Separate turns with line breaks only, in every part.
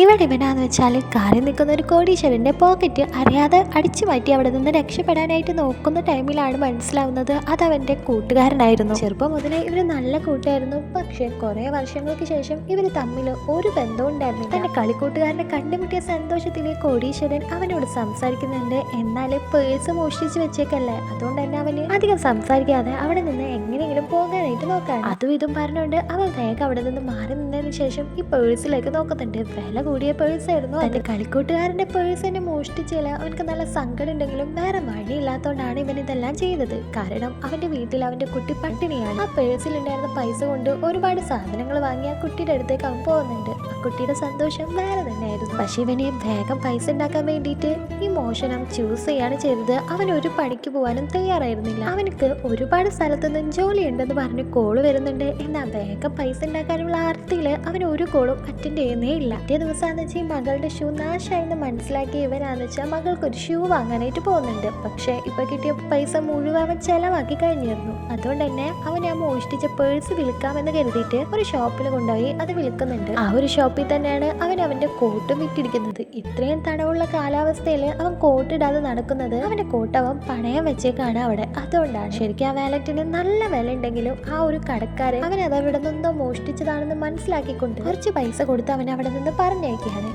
ഇവിടെ ഇവനാന്ന് വെച്ചാൽ കാറിൽ നിൽക്കുന്ന ഒരു കോടീശ്വരന്റെ പോക്കറ്റ് അറിയാതെ അടിച്ചു മാറ്റി അവിടെ നിന്ന് രക്ഷപ്പെടാനായിട്ട് നോക്കുന്ന ടൈമിലാണ് മനസ്സിലാവുന്നത് അത് അവന്റെ കൂട്ടുകാരനായിരുന്നു. ചെറുപ്പം മുതലേ ഇവർ നല്ല കൂട്ടായിരുന്നു പക്ഷേ കുറേ വർഷങ്ങൾക്ക് ശേഷം ഇവർ തമ്മിൽ ഒരു ബന്ധവും ഉണ്ടായിരുന്നില്ല. തന്റെ കളിക്കൂട്ടുകാരനെ കണ്ടുമുട്ടിയ സന്തോഷത്തിൽ കോടീശ്വരൻ അവനോട് സംസാരിക്കുന്നുണ്ട്. എന്നാൽ പേഴ്സ് മോഷ്ടിച്ച് വെച്ചേക്കല്ലേ. അതുകൊണ്ട് തന്നെ അവന് അധികം സംസാരിക്കാതെ അവിടെ നിന്ന് എങ്ങനെയെങ്കിലും പോകാനായിട്ട് നോക്കാൻ അതും ഇതും പറഞ്ഞുകൊണ്ട് അവൻ വേഗം അവിടെ നിന്ന് മാറി നിന്നതിന് ശേഷം ഈ പേഴ്സിലേക്ക് നോക്കുന്നുണ്ട്. വില കൂടിയ പേഴ്സ് ആയിരുന്നു തന്റെ കളിക്കൂട്ടുകാരന്റെ പേഴ്സ് എന്നെ മോഷ്ടിച്ചില്ല അവനക്ക് നല്ല സങ്കടം ഉണ്ടെങ്കിലും വേറെ വഴിയില്ലാത്തോണ്ടാണ് ഇവൻ ഇതെല്ലാം ചെയ്തത്. കാരണം അവന്റെ വീട്ടിൽ അവന്റെ കുട്ടി പട്ടിണിയാണ്. ആ പേഴ്സിൽ ഉണ്ടായിരുന്ന പൈസ കൊണ്ട് ഒരുപാട് സാധനങ്ങൾ വാങ്ങി ആ കുട്ടിയുടെ അടുത്തേക്ക് അവൻ പോകുന്നുണ്ട്. ആ കുട്ടിയുടെ സന്തോഷം വേറെ തന്നെയായിരുന്നു. പക്ഷെ ഇവനെ വേഗം പൈസ ഉണ്ടാക്കാൻ വേണ്ടിയിട്ട് ഈ മോഷണം ചൂസ് ചെയ്യാണ് ചെയ്തത്. അവൻ ഒരു പണിക്ക് പോകാനും തയ്യാറായിരുന്നില്ല. അവനക്ക് ഒരുപാട് സ്ഥലത്തുനിന്നും ജോലി ഉണ്ടെന്ന് പറഞ്ഞ് കോൾ വരുന്നുണ്ട്. എന്നാൽ വേഗം പൈസ ഉണ്ടാക്കാനുള്ള ആർത്തിയിൽ അവൻ ഒരു കോളും അറ്റൻഡ് ചെയ്യുന്നേ ഇല്ല. അതേ ദിവസമാണെന്ന് വെച്ചാൽ ഈ മകളുടെ ഷൂ നാശമായെന്ന് മനസ്സിലാക്കി ഇവനാന്ന് വെച്ചാൽ മകൾക്കൊരു ഷൂ വാങ്ങാനായിട്ട് പോകുന്നുണ്ട്. പക്ഷേ ഇപ്പോൾ കിട്ടിയ പൈസ മുഴുവൻ അവൻ ചെലവാക്കി കഴിഞ്ഞിരുന്നു. അതുകൊണ്ട് തന്നെ അവൻ ആ മോഷ്ടിച്ച പേഴ്സ് വിൽക്കാമെന്ന് കരുതിയിട്ട് ഒരു ഷോപ്പിൽ കൊണ്ടുപോയി അത് വിൽക്കുന്നുണ്ട്. ആ ഒരു ഷോപ്പിൽ തന്നെയാണ് അവൻ അവന്റെ കോട്ടും വിറ്റിരിക്കുന്നത്. ഇത്രയും തണവുള്ള കാലാവസ്ഥയിൽ അവൻ കോട്ടിടാതെ നടക്കുന്നത് അവന്റെ കോട്ട് അവൻ പണയം വെച്ചേക്കാണ് അവിടെ. അതുകൊണ്ടാണ് ശരിക്കും ആ വാലറ്റിന് നല്ല വില ഉണ്ടെങ്കിലും ആ ഒരു കടക്കാരൻ അവൻ അത് അവിടെ നിന്നോ മോഷ്ടിച്ചതാണെന്ന് മനസ്സിലാക്കിക്കൊണ്ട് കുറച്ച് പൈസ കൊടുത്ത് അവൻ അവിടെ നിന്ന് പറഞ്ഞയക്കുകയാണ്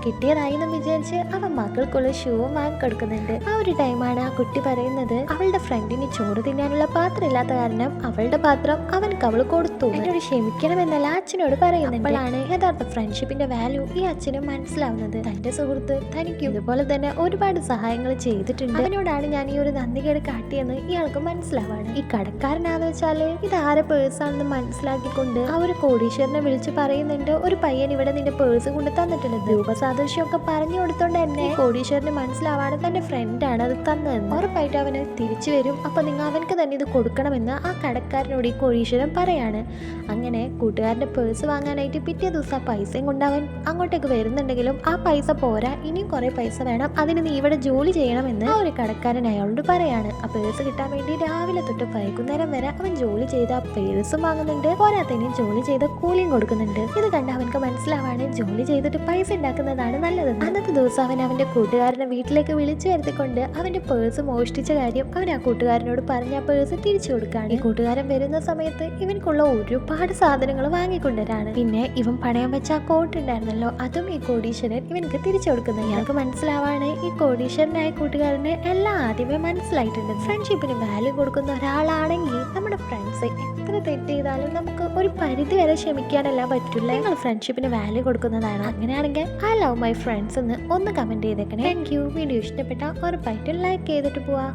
കിട്ടിയതായി എന്ന് വിചാരിച്ച് അവൻ മക്കൾക്കുള്ള ഷൂവും വാങ്ങിക്കൊടുക്കുന്നുണ്ട് ആ ഒരു ടൈമാണ് ആ കുട്ടി പറയുന്നത്. അവളുടെ ഫ്രണ്ടിന് ചോറ് തിന്നാനുള്ള പാത്രം ഇല്ലാത്ത കാരണം അവളുടെ പാത്രം അവൻ അവൾ കൊടുത്തു. എന്നോട് ക്ഷമിക്കണമെന്നല്ല അച്ഛനോട് പറയുന്നുണ്ട്. അപ്പോഴാണ് യഥാർത്ഥ ഫ്രണ്ട്ഷിപ്പിന്റെ വാല്യൂ ഈ അച്ഛന് മനസ്സിലാവുന്നത്. തന്റെ സുഹൃത്ത് തനിക്ക് ഇതുപോലെ തന്നെ ഒരുപാട് സഹായങ്ങൾ ചെയ്തിട്ടുണ്ട്. അവനോടാണ് ഞാൻ ഈ ഒരു നന്ദികേട് കാട്ടിയെന്ന് ഇയാൾക്ക് മനസ്സിലാവാണ്. ഈ കടക്കാരനാന്ന് വെച്ചാൽ ഇത് ആരെ പേഴ്സാണെന്ന് മനസ്സിലാക്കിക്കൊണ്ട് ആ ഒരു കോടീശ്വരനെ വിളിച്ച് പറയുന്നുണ്ട്. ഒരു പയ്യൻ ഇവിടെ നിന്റെ പേഴ്സ് കൊണ്ട് തന്നിട്ടുണ്ട്. രൂപസാദൃശ്യം ഒക്കെ പറഞ്ഞു കൊടുത്തോണ്ട് തന്നെ കോടീശ്വരന് മനസ്സിലാവാണ് തന്റെ ഫ്രണ്ടാണ് അത് തന്നതെന്ന്. ഉറപ്പായിട്ട് അവന് തിരിച്ചു വരും. അപ്പൊ നിങ്ങൾ അവൻക്ക് തന്നെ ഇത് കൊടുക്കണമെന്ന് ആ കടക്കാരനോട് ഈ കോടീശ്വരൻ പറയാണ്. അങ്ങനെ കൂട്ടുകാരന്റെ പേഴ്സ് വാങ്ങാനായിട്ട് പിറ്റേ ദിവസം ആ പൈസയും കൊണ്ട് അവൻ അങ്ങോട്ടേക്ക് വരുന്നുണ്ടെങ്കിലും ആ പൈസ പോരാ. ഇനിയും കുറെ പൈസ വേണം. അതിന് നീ ഇവിടെ ജോലി ചെയ്യണമെന്ന് ആ ഒരു കടക്കാരൻ അയാളോട് പറയാണ്. ആ പേഴ്സ് കിട്ടാൻ വേണ്ടി രാവിലെ തൊട്ട് വൈകുന്നേരം വരെ അവൻ ജോലി ചെയ്ത് ആ പേഴ്സും വാങ്ങുന്നുണ്ട്. പോരാത്തതിന് ജോലി ചെയ്ത് കൂലിയും കൊടുക്കുന്നുണ്ട്. ഇത് കണ്ട് അവൻക്ക് മനസ്സിലാവാണ് ജോലി ചെയ്തിട്ട് പൈസ ഉണ്ടാക്കുന്നതാണ് നല്ലത്. അന്നത്തെ ദിവസം അവൻ അവന്റെ കൂട്ടുകാരനെ വീട്ടിലേക്ക് വിളിച്ചു വരുത്തിക്കൊണ്ട് അവന്റെ പേഴ്സ് മോഷ്ടിച്ച കാര്യം അവൻ ആ കൂട്ടുകാരനോട് പറഞ്ഞ് ആ പേഴ്സ് തിരിച്ചു കൊടുക്കുകയാണ്. ഈ കൂട്ടുകാരൻ വരുന്ന സമയത്ത് ഇവൻക്കുള്ള ഒരുപാട് സാധനങ്ങൾ വാങ്ങിക്കൊണ്ടുവരാണ്. പിന്നെ ഇവൻ പണയം വെച്ച ആ കോട്ട് ഉണ്ടായിരുന്നല്ലോ അതും ഈ കോടീശ്വരൻ ഇവനക്ക് തിരിച്ചു കൊടുക്കുന്നത് ഇയാൾക്ക് മനസ്സിലാവാണ് ഈ കോടീശ്വരനായ കൂട്ടുകാരന് എല്ലാം ആദ്യമേ മനസ്സിലായിട്ടുണ്ട്. ഫ്രണ്ട്ഷിപ്പിന് വാല്യൂ കൊടുക്കുന്ന ഒരാളാണെങ്കിൽ നമ്മുടെ ഫ്രണ്ട്സ് എത്ര തെറ്റ് ചെയ്താലും നമുക്ക് ഒരു പരിധി വരെ ക്ഷമിക്കാനല്ല പറ്റില്ല. നിങ്ങൾ ഫ്രണ്ട്ഷിപ്പിന് വാല്യൂ കൊടുക്കുന്നതാണ്. അങ്ങനെയാണെങ്കിൽ ഐ ലവ് മൈ ഫ്രണ്ട്സ് എന്ന് ഒന്ന് കമന്റ് ചെയ്തേക്കണേ. താങ്ക് യു വീഡിയോ ഇഷ്ടപ്പെട്ട ഉറപ്പായിട്ടും ലൈക്ക് ചെയ്തിട്ട് പോവാ.